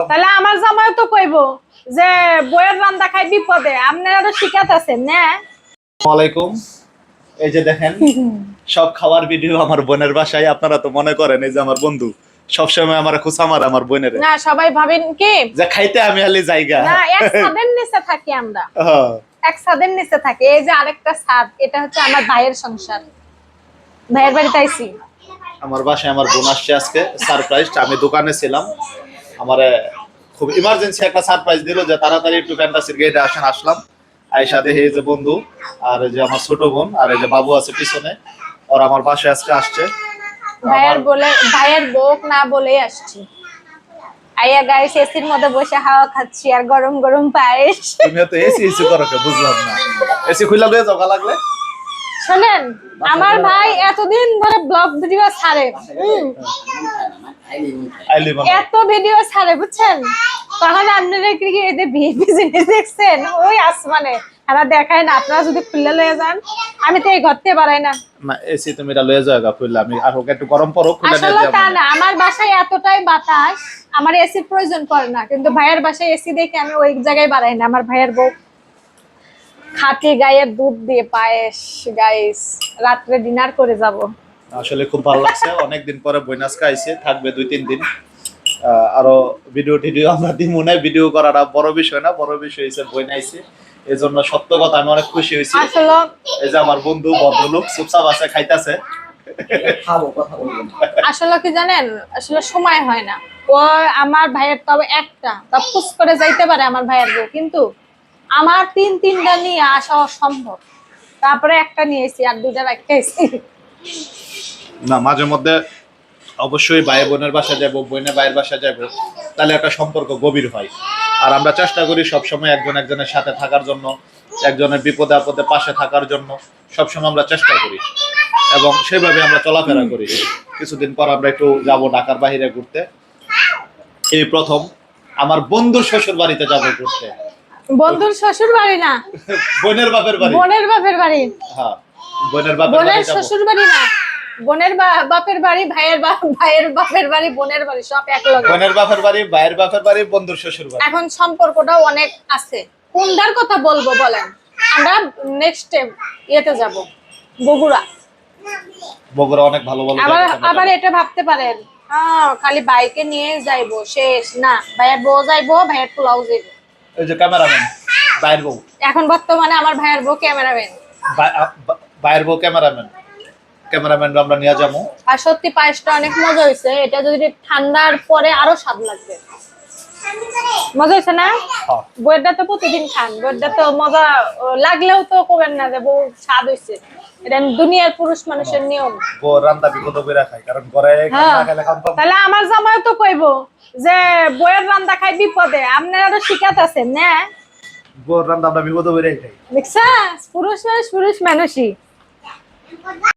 তাহলে আমার জামাই তো কইব যে বইয়ের রান্না খাই বিপদে আপনারা তো শিখাত আছেন না? আসসালামাইকুম এই যে দেখেন সব খাওয়ার ভিডিও আমার বোনের বাসায় আপনারা তো মনে করেন এই যে আমার বন্ধু সবসময় আমার খুশা মার আমার বোনের। না সবাই ভাবেন কি? যে খাইতে আমি হালি জায়গা। না এক ছাদের নিচে থাকি আমরা। হ্যাঁ। এক ছাদের নিচে থাকি এই যে আরেকটা ছাদ এটা হচ্ছে আমার ভাইয়ের সংসার। ভাইয়ের বাড়িতে আইছি। আমার বাসায় আমার বোন আসছে আজকে সারপ্রাইজ আমি দোকানে ছিলাম। আমার খুব ইমার্জেন্সি একটা সারপ্রাইজ দিল যে তাড়াতাড়ি একটু ফ্যান্টাসির গেটে আসেন আসলাম। দেখে এই যে বন্ধু আর যে আমার ছোট বোন আর এই যে বাবু আছে পিছনে ওর আমার পাশে আজকে আসছে। ভাইয়ের বলে ভাইয়ের বউক না বলেই আসছি। আইয়া গাইস এসির মধ্যে বসে হাওয়া খাচ্ছি আর গরম গরম পায়েস। তুমি তো এসি এসি করো বুঝলাম না। এসি খুলে দিয়ে জগা লাগলে। শোনেন আমার ভাই এতদিন ধরে ব্লগ ভিডিও ছাড়ে। এত ভিডিও ছাড়ে বুঝছেন? তখন আপনারা কি কি এদের ভিপি জিনিস দেখছেন? ওই আসমানে। দেখায় না আপনারা যদি খুললে লয়ে যান। আমি তো এই ঘরতে পারাই না। না এসি তুমি এটা লয়ে যাও গা খুললে আমি আর ওকে একটু গরম পড়ো খুলে নিয়ে তা না। আমার বাসায় এতটাই বাতাস আমার এসির প্রয়োজন পড়ে না। কিন্তু ভাইয়ের বাসায় এসি দেখে আমি ওই জায়গায় বাড়াই না আমার ভাইয়ের বউ। খাঁটি গায়ের দুধ দিয়ে পায়েস গাইস রাত্রে ডিনার করে যাব। আসলে খুব ভালো লাগছে অনেকদিন পরে বইনাসকা আইছে থাকবে দুই তিন দিন। আহ, আরও ভিডিও টিডিও আমরা দিই মনে ভিডিও করাটা বড় বিষয় না বড় বিষয় হয়েছে বই নাইছে। এই জন্য সত্য কথা আমি অনেক খুশি হয়েছি আসলে এই যে আমার বন্ধু ভদ্রলোক চুপচাপ আছে খাইতেছে। খাব কথা বলব আসলে কি জানেন আসলে সময় হয় না। ও আমার ভাইয়ের তবে একটা তা ফুস করে যাইতে পারে আমার ভাইয়ের বউ কিন্তু আমার তিন তিনটা নিয়ে আসা অসম্ভব। তারপরে একটা নিয়েছি আর দুটা রাখতেছি না, মাঝে মধ্যে অবশ্যই ভাই বোনের বাসা যাব, বোনের ভাইয়ের বাসা যাব, তাহলে একটা সম্পর্ক গভীর হয়। আর আমরা চেষ্টা করি সবসময় একজন একজনের সাথে থাকার জন্য, একজনের বিপদে আপদে পাশে থাকার জন্য, সবসময় আমরা চেষ্টা করি। এবং সেভাবে আমরা চলাফেরা করি। কিছুদিন পর আমরা একটু যাব ঢাকার বাইরে ঘুরতে। এই প্রথম, আমার বন্ধুর শ্বশুর বাড়িতে যাব ঘুরতে। বন্ধুর শ্বশুর বাড়ি না। বোনের বাপের বাড়ি। বোনের বাপের বাড়ি। হ্যাঁ বোনের বাপের বোনের শ্বশুর বাড়ি না। বোনের বাপের বাড়ি ভাইয়ের বা- ভাইয়ের বাপের বাড়ি বোনের বাড়ি সব এক লগে বোনের বাপের বাড়ি ভাইয়ের বাপের বাড়ি বন্ধুর শ্বশুর বাড়ি। এখন সম্পর্কটা অনেক আছে। কোনটার কথা বলব বলেন? আমরা নেক্সট টাইম ইয়েতে যাব বগুড়া। বগুড়া অনেক ভালো ভালো আবার আবার এটা ভাবতে পারেন। হ্যাঁ খালি বাইকে নিয়ে যাইবো শেষ। না ভাইয়ের বউ যাইবো ভাইয়ের পোলাও যাইবো। ওই যে ক্যামেরাম্যান বাইরের বউ। এখন বর্তমানে আমার ভাইয়ের বউ ক্যামেরাম্যান। বাইরের বউ ক্যামেরাম্যান। ক্যামেরাম্যান আমরা নিয়ে যাব। আর সত্যি পায়েসটা অনেক মজা হয়েছে। এটা যদি ঠান্ডার পরে আরও স্বাদ লাগবে। মজা হয়েছে না। বইয়েরটা তো প্রতিদিন খান। বইয়েরটা তো মজা লাগলেও তো কবেন না যে বউ স্বাদ হয়েছে। এটা দুনিয়ার পুরুষ মানুষের নিয়ম। বউ রান্না বিপদ করে খায় কারণ ঘরে হ্যাঁ। তাহলে আমার জামাই তো কইব যে বইয়ের রান্না খাই বিপদে। আপনারা তো শিখাত আছেন না? বউ রান্না আমরা বিপদ করে খাই। দেখছা পুরুষ মানুষ পুরুষ মানুষই।